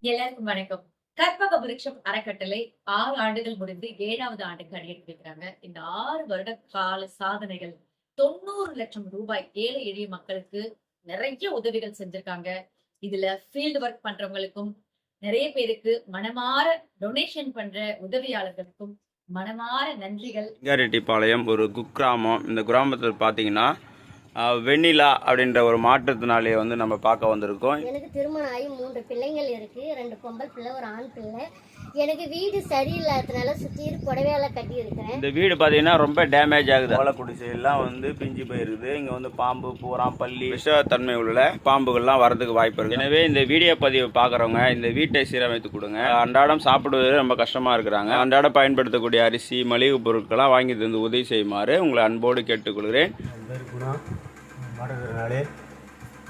எல்லாருக்கும் வணக்கம். கற்பக விருட்சம் அறக்கட்டளை ஆறு ஆண்டுகள் முடிந்து ஏழாவது ஆண்டுக்கு அடியெடுத்து இந்த ஆறு வருட கால சாதனைகள் தொண்ணூறு லட்சம் ரூபாய் ஏழை எளிய மக்களுக்கு நிறைய உதவிகள் செஞ்சிருக்காங்க. இதுல ஃபீல்டு ஒர்க் பண்றவங்களுக்கும் நிறைய பேருக்கு மனமாற டொனேஷன் பண்ற உதவியாளர்களுக்கும் மனமாற நன்றிகள். சிங்காரெட்டிப்பாளையம் ஒரு குக்கிராமம். இந்த கிராமத்தில் பார்த்தீங்கன்னா வெண்ணிலா அப்படின்ற ஒரு மாற்றுத்திறனாளியை வந்து நம்ம பார்க்க வந்திருக்கோம். எனக்கு திருமணம் ஆகி மூன்று பிள்ளைங்கள் இருக்கு. ரெண்டு பொம்பளை பிள்ளை ஒரு ஆண் பிள்ளை. எனக்கு வீடு சரியில்லாததுனால சுற்றி புடவையால கட்டி இருக்கிறேன் இந்த வீடு பார்த்தீங்கன்னா ரொம்ப டேமேஜ் ஆகுது. ஓலை குடிசையெல்லாம் வந்து பிஞ்சு போயிருக்குது இங்கே வந்து பாம்பு பூரான் பள்ளி. விஷத்தன்மை உள்ள பாம்புகள்லாம் வரதுக்கு வாய்ப்பு இருக்கு. எனவே இந்த வீடியோ பதிவை பார்க்குறவங்க இந்த வீட்டை சீரமைத்து கொடுங்க. அன்றாடம் சாப்பிடுவது ரொம்ப கஷ்டமாக இருக்கிறாங்க. அன்றாடம் பயன்படுத்தக்கூடிய அரிசி மளிகை பொருட்கள்லாம் வாங்கி தந்து உதவி செய்யுமாறு உங்களை அன்போடு கேட்டுக்கொள்கிறேன். என் பேர்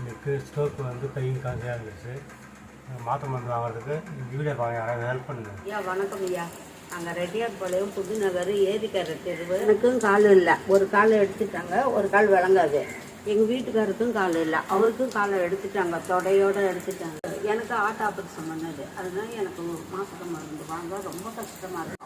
எனக்கு ஸ்டோக்கு வந்து கையும் காசையாக இருந்துச்சு. மாற்ற மருந்து வாங்குறதுக்கு வீடியோ பாருங்க யாராவது ஹெல்ப் பண்ணுங்க. ஐயா வணக்கம் ஐயா. நாங்கள் ரெட்டியார் பாளையம் புதுநகர் ஏரிக்கரை தெருவு. எனக்கும் கால் இல்லை. ஒரு காலை எடுத்துட்டாங்க ஒரு கால் விளங்காது. எங்கள் வீட்டுக்காருக்கும் கால் இல்லை. அவருக்கும் காலை எடுத்துட்டாங்க தொடையோடு எடுத்துட்டாங்க. எனக்கு ஆட்டோ ஆபரேஷன் பண்ணது. அதுதான் எனக்கு மாசக்க மருந்து வாங்க ரொம்ப கஷ்டமாக இருக்கும்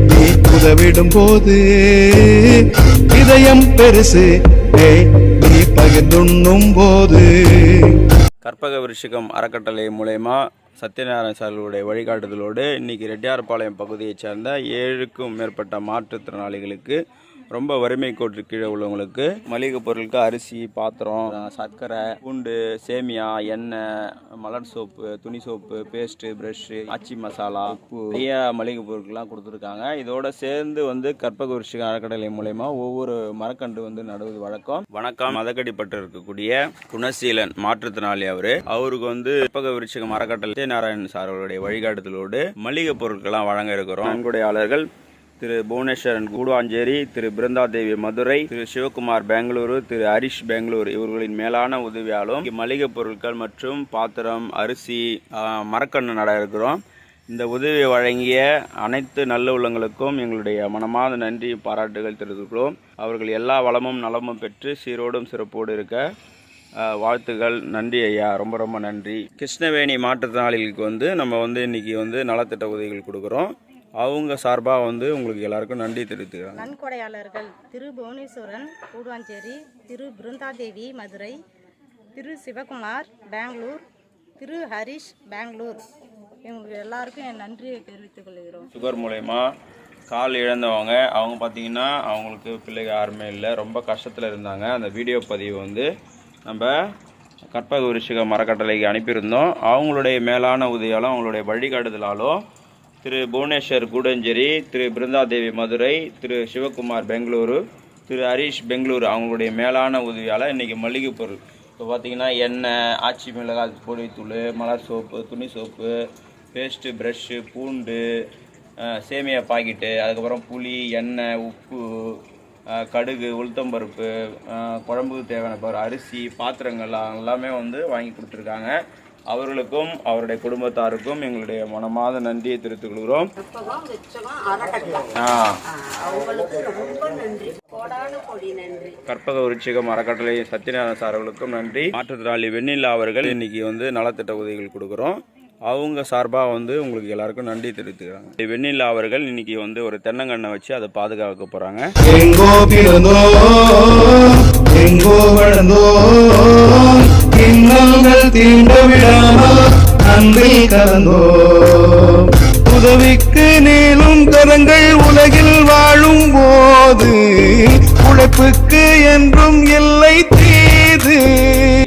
உதவிடும் போது இதயம் பெருசு. நீ பகிர்ந்துண்ணும் போது கற்பக விருஷிகம் அறக்கட்டளை மூலயமா சத்யநாராயண சார்களுடைய வழிகாட்டுதலோடு இன்னைக்கு ரெட்டியார்பாளையம் பகுதியைச் சேர்ந்த ஏழுக்கும் மேற்பட்ட மாற்றுத்திறனாளிகளுக்கு ரொம்ப வறுமை கோட்டு கீழே உள்ளவங்களுக்கு மளிகை பொருட்களுக்கு அரிசி பாத்திரம் சர்க்கரை பூண்டு சேமியா எண்ணெய் மலர் சோப்பு துணி soap paste brush Aachi masala உப்பு நிறைய மளிகை பொருட்கள்லாம் கொடுத்துருக்காங்க. இதோட சேர்ந்து வந்து கற்பக விருஷிக அறக்கட்டளை மூலயமா ஒவ்வொரு மரக்கன்று வந்து நடுவது வழக்கம். வணக்கம். மதக்கடிப்பட்டு இருக்கக்கூடிய குணசீலன் மாற்றுத்திறனாளி அவரு. அவருக்கு வந்து கற்பக விருஷிகம் அறக்கட்டளை நாராயணன் சார் அவருடைய வழிகாட்டுதலோடு மளிகை பொருட்கள்லாம் வழங்க இருக்கிறோம். நன்கொடையாளர்கள் திரு புவனேஸ்வரன் கூடுவாஞ்சேரி திரு பிருந்தாதேவி மதுரை திரு சிவகுமார் பெங்களூரு திரு ஹரிஷ் பெங்களூர் இவர்களின் மேலான உதவியாலும் மளிகை பொருட்கள் மற்றும் பாத்திரம் அரிசி மரக்கன்று நட இருக்கிறோம். இந்த உதவியை வழங்கிய அனைத்து நல்ல உள்ளங்களுக்கும் எங்களுடைய மனமார்ந்த நன்றி பாராட்டுகள் தெரிவித்துக்கிறோம் அவர்கள் எல்லா வளமும் நலமும் பெற்று சீரோடும் சிறப்போடு இருக்க வாழ்த்துகள். நன்றி ஐயா. ரொம்ப ரொம்ப நன்றி. கிருஷ்ணவேணி மாற்றுத்திறனாளிகளுக்கு வந்து நம்ம வந்து இன்றைக்கி வந்து நலத்திட்ட உதவிகள் கொடுக்குறோம். அவங்க சார்பாக வந்து உங்களுக்கு எல்லாருக்கும் நன்றி தெரிவித்துக்கிறாங்க நன்கொடையாளர்கள் திரு புவனேஸ்வரன் கூடுவாஞ்சேரி திரு பிருந்தாதேவி மதுரை திரு சிவகுமார் பெங்களூர் திரு ஹரிஷ் பெங்களூர். இவங்களுக்கு எல்லாருக்கும் என் நன்றியை தெரிவித்துக் கொள்கிறோம். சுகர் மூலயமா கால் இழந்தவங்க அவங்க பார்த்தீங்கன்னா அவங்களுக்கு பிள்ளைங்க யாருமே இல்லை. ரொம்ப கஷ்டத்தில் இருந்தாங்க. அந்த வீடியோ பதிவு வந்து நம்ம கற்பக விருஷிக மரக்கட்டளைக்கு அனுப்பியிருந்தோம். அவங்களுடைய மேலான உதவியாலும் அவங்களுடைய வழிகாட்டுதலாலும் திரு புவனேஸ்வர் கூடஞ்சேரி திரு பிருந்தாதேவி மதுரை திரு சிவகுமார் பெங்களூரு திரு ஹரிஷ் பெங்களூரு அவங்களுடைய மேலான உதவியால் இன்றைக்கி மளிகை பொருள் இப்போ பார்த்தீங்கன்னா எண்ணெய் ஆச்சி மிளகாய் பொடித்தூள் மலர் சோப்பு துணி சோப்பு பேஸ்ட்டு ப்ரஷ்ஷு பூண்டு சேமியா பாக்கெட்டு அதுக்கப்புறம் புளி எண்ணெய் உப்பு கடுகு உளுத்தம்பருப்பு குழம்புக்கு தேவையான பருப்பு அரிசி பாத்திரங்கள் எல்லாமே வந்து வாங்கி கொடுத்துருக்காங்க. அவர்களுக்கும் அவருடைய குடும்பத்தாருக்கும் எங்களுடைய மனமாத நன்றியை தெரிவித்துக் கொள்கிறோம். கற்பக விருட்சிகம் அறக்கட்டளை சத்யநாராயண சார் அவர்களுக்கும் நன்றி. மாற்றுத்திறனாளி வெண்ணிலா அவர்கள் இன்னைக்கு வந்து நலத்திட்ட உதவிகள் கொடுக்குறோம். அவங்க சார்பாக வந்து உங்களுக்கு எல்லாருக்கும் நன்றி தெரிவித்துக்கிறாங்க. வெண்ணிலா அவர்கள் இன்னைக்கு வந்து ஒரு தென்னங்கண்ணை வச்சு அதை பாதுகாக்க போகிறாங்க எங்கோ பிறந்தோம் எங்கோ வளர்ந்தோம் இன்னங்கள் தீண்ட விடாமல் அன்பில் கலந்தோ. உதவிக்கு நீளும் கரங்கள் உலகில் வாழும் போது உழைப்புக்கு என்றும் இல்லை தீது.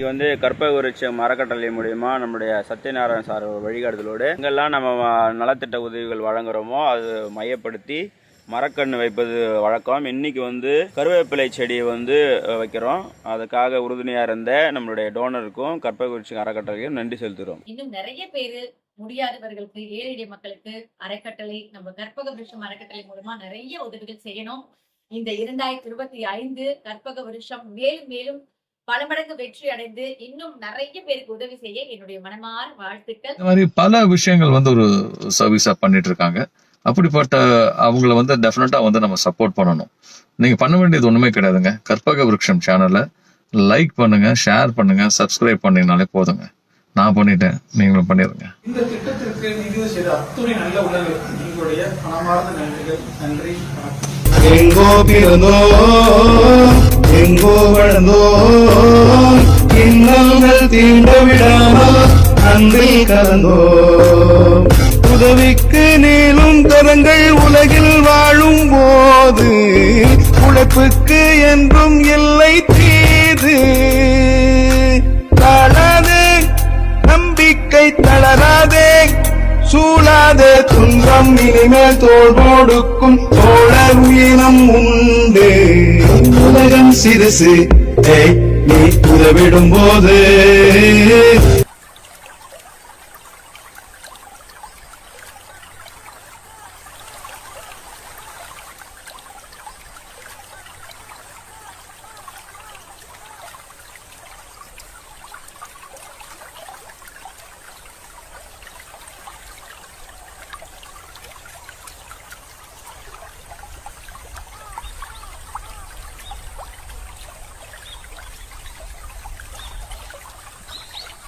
வந்து கற்பக விருட்சம் அறக்கட்டளை மூலியமா நம்முடைய சத்யநாராயண சார் வழிகாட்டுதலோடு எங்கெல்லாம் நம்ம நலத்திட்ட உதவிகள் வழங்குறோமோ அது மையப்படுத்தி மரக்கன்று வைப்பது வழக்கம். இன்னைக்கு வந்து கருவேப்பிலை செடியை வந்து வைக்கிறோம். அதுக்காக உறுதுணையாக இருந்த நம்மளுடைய டோனருக்கும் கற்பக விருட்சம் அறக்கட்டளைக்கும் நன்றி செலுத்துகிறோம் இன்னும் நிறைய பேரு முடியாதவர்களுக்கு ஏழை மக்களுக்கு அறக்கட்டளை நம்ம கற்பக விருஷம் அறக்கட்டளை மூலமா நிறைய உதவிகள் செய்யணும். இந்த இரண்டாயிரத்தி இருபத்தி ஐந்து கற்பக விருஷம் மேலும் மேலும் பல மடங்கு வெற்றி அடைந்து இன்னும் நிறைய பேருக்கு உதவி செய்ய என்னுடைய மனமார வாழ்த்துக்கள். இந்த மாதிரி பல விஷயங்கள் வந்து ஒரு சர்வீஸா பண்ணிட்டு இருக்காங்க. அப்படிப்பட்ட அவங்கள வந்து டெஃபினட்டா வந்து நம்ம சப்போர்ட் பண்ணணும். நீங்க பண்ண வேண்டியது ஒண்ணுமே கிடையாதுங்க. கற்பக விருட்சம் சேனலை லைக் பண்ணுங்க ஷேர் பண்ணுங்க சப்ஸ்கிரைப் பண்ணீங்கனாலே போதுங்க. நான் பண்ணிட்டேன் நீங்களும் பண்ணிடுங்க இந்த திட்டத்திற்கு நிதி செய்த அத்துணை நல்ல உள்ளங்களுக்கு எங்களுடைய மனமார்ந்த நன்றிகள் நன்றி எங்கோ பிறந்தோம் எங்கோ வளர்ந்தோம் இன்னல்கள் தீண்ட விடாமல் அன்பில் கலந்தோம் உதவிக்கு நீளும் கரங்கள் உலகில் வாழும் போது உழைப்புக்கு என்றும் இல்லை தீது. தளராதே நம்பிக்கை தளராதே. சூழாதே துன்பம் இனிமேல் தோல் கொடுக்கும் தோழர் உயிரம் உண்டு. உலகம் சிறுசு. நீ உதவிடும் போது